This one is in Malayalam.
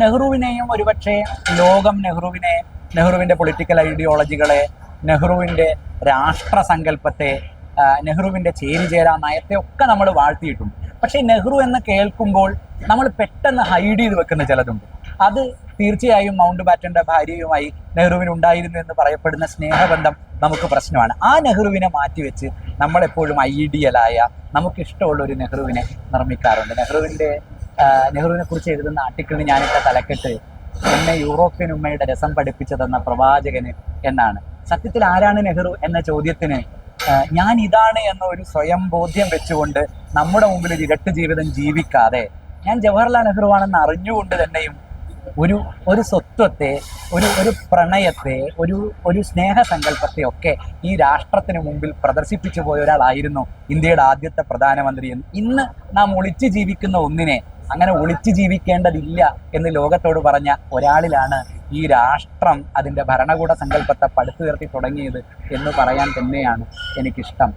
നെഹ്റുവിനെയും ഒരുപക്ഷെ ലോകം നെഹ്റുവിനെ നെഹ്റുവിന്റെ പൊളിറ്റിക്കൽ ഐഡിയോളജികളെ നെഹ്റുവിന്റെ രാഷ്ട്ര സങ്കല്പത്തെ നെഹ്റുവിന്റെ ചേരിചേരാ നയത്തെ ഒക്കെ നമ്മൾ വാഴ്ത്തിയിട്ടുണ്ട്. പക്ഷേ നെഹ്റു എന്ന് കേൾക്കുമ്പോൾ നമ്മൾ പെട്ടെന്ന് ഹൈഡ് ചെയ്ത് വെക്കുന്ന ചിലതുണ്ട്. അത് തീർച്ചയായും മൗണ്ട് ബാറ്റന്റെ ഭാര്യയുമായി നെഹ്റുവിന് ഉണ്ടായിരുന്നു എന്ന് പറയപ്പെടുന്ന സ്നേഹബന്ധം നമുക്ക് പ്രശ്നമാണ്. ആ നെഹ്റുവിനെ മാറ്റിവെച്ച് നമ്മളെപ്പോഴും ഐഡിയലായ നമുക്കിഷ്ടമുള്ള ഒരു നെഹ്റുവിനെ നിർമ്മിക്കാറുണ്ട്. നെഹ്റുവിന്റെ ആ, നെഹ്റുവിനെ കുറിച്ച് എഴുതുന്ന ആർട്ടിക്കിളിന് ഞാനിട്ട തലക്കെട്ട്. എന്നെ യൂറോപ്യൻ ഉമ്മയുടെ രസം പഠിപ്പിച്ചതെന്ന പ്രവാചകന് എന്നാണ്. സത്യത്തിൽ ആരാണ് നെഹ്റു എന്ന ചോദ്യത്തിന്? ഞാൻ ഇതാണ് എന്ന ഒരു സ്വയം ബോധ്യം വെച്ചുകൊണ്ട് നമ്മുടെ മുമ്പിൽ ഒരു ഇരട്ട ജീവിതം ജീവിക്കാതെ ഞാൻ ജവഹർലാൽ നെഹ്റു ആണെന്ന് അറിഞ്ഞുകൊണ്ട് തന്നെയും ഒരു ഒരു സ്വത്വത്തെ ഒരു ഒരു പ്രണയത്തെ ഒരു ഒരു സ്നേഹസങ്കല്പത്തെ ഒക്കെ ഈ രാഷ്ട്രത്തിന് മുമ്പിൽ പ്രദർശിപ്പിച്ചു പോയ ഒരാളായിരുന്നു ഇന്ത്യയുടെ ആദ്യത്തെ പ്രധാനമന്ത്രി എന്ന് ഇന്ന് നാം ഒളിച്ചു ജീവിക്കുന്ന ഒന്നിനെ അങ്ങനെ ഒളിച്ചു ജീവിക്കേണ്ടതില്ല എന്ന് ലോകത്തോട് പറഞ്ഞ ഒരാളിലാണ് ഈ രാഷ്ട്രം അതിന്റെ ഭരണകൂട സങ്കല്പത്തെ പടുത്തുയർത്തി തുടങ്ങിയത് എന്ന് പറയാൻ തന്നെയാണ് എനിക്കിഷ്ടം.